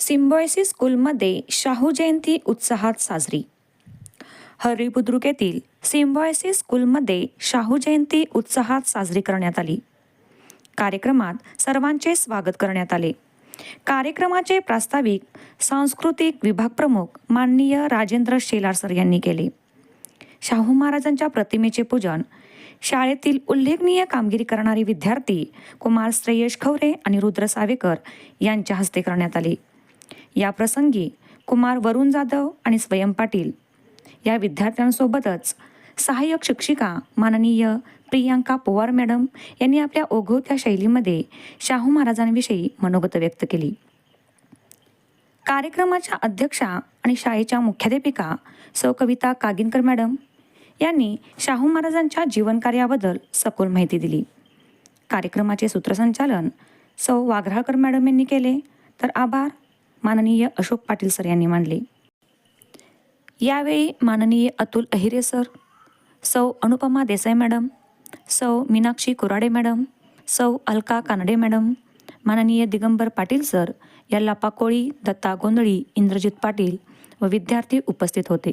सिम्बॉयसी स्कूलमध्ये शाहू जयंती उत्साहात साजरी. हरी बुद्रुक येथील सिम्बॉयसी स्कूलमध्ये शाहू जयंती उत्साहात साजरी करण्यात आली. कार्यक्रमात सर्वांचे स्वागत करण्यात आले. कार्यक्रमाचे प्रास्ताविक सांस्कृतिक विभाग प्रमुख माननीय राजेंद्र शेलार सर यांनी केले. शाहू महाराजांच्या प्रतिमेचे पूजन शाळेतील उल्लेखनीय कामगिरी करणारे विद्यार्थी कुमार श्रेयश खवरे आणि रुद्र सावेकर यांच्या हस्ते करण्यात आले. या प्रसंगी कुमार वरुण जाधव आणि स्वयं पाटील. या विद्यार्थ्यांसोबतच सहाय्यक शिक्षिका माननीय प्रियांका पोवार मॅडम यांनी आपल्या ओघवत्या शैलीमध्ये शाहू महाराजांविषयी मनोगत व्यक्त केली. कार्यक्रमाच्या अध्यक्षा आणि शाळेच्या मुख्याध्यापिका सौ कविता कागिनकर मॅडम यांनी शाहू महाराजांच्या जीवनकार्याबद्दल सखोल माहिती दिली. कार्यक्रमाचे सूत्रसंचालन सौ वाघराळकर मॅडम यांनी केले. तर आभार. माननीय अशोक पाटील सर यांनी मांडले. यावेळी माननीय अतुल अहिरे सर सौ अनुपमा देसाई मॅडम सौ मीनाक्षी कुराडे मॅडम सौ अलका कानडे मॅडम माननीय दिगंबर पाटील सर याला पाकोळी दत्ता गोंधळी इंद्रजित पाटील व विद्यार्थी उपस्थित होते.